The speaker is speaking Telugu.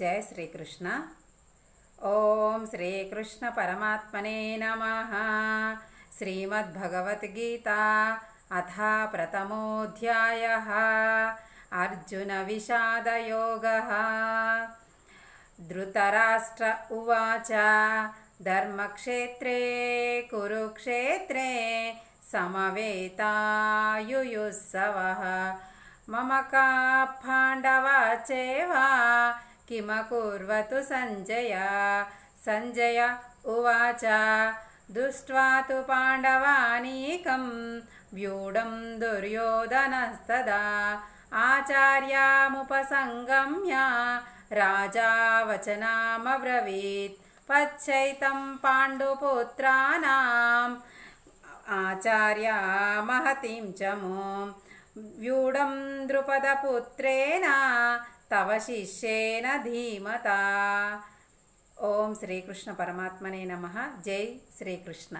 జయ శ్రీకృష్ణ. ఓం శ్రీకృష్ణ పరమాత్మనే నమ. శ్రీమద్భగవద్గీత అథ ప్రథమోధ్యాయ అర్జున విషాదయోగ. ధృతరాష్ట్ర ఉవాచ ధర్మక్షేత్రే కురుక్షేత్రే సమవేతాయుయుత్సవ మమకా పాండవా చేవ కిమకుర్వతు సంజయ సంజయ ఉవాచ దృష్ట్వా తు పాండవానీకం వ్యూఢం దుర్యోధనస్తదా ఆచార్యాముపసంగమ్య రాజా వచనామబ్రవీత్ పచ్చైతం పాండుపుత్రానాం ఆచార్య మహతిం చ మోం వ్యూఢం ద్రుపదపుత్రేణ తవ శిష్యేన ధీమత. ఓం శ్రీకృష్ణ పరమాత్మనే నమ. జై శ్రీకృష్ణ.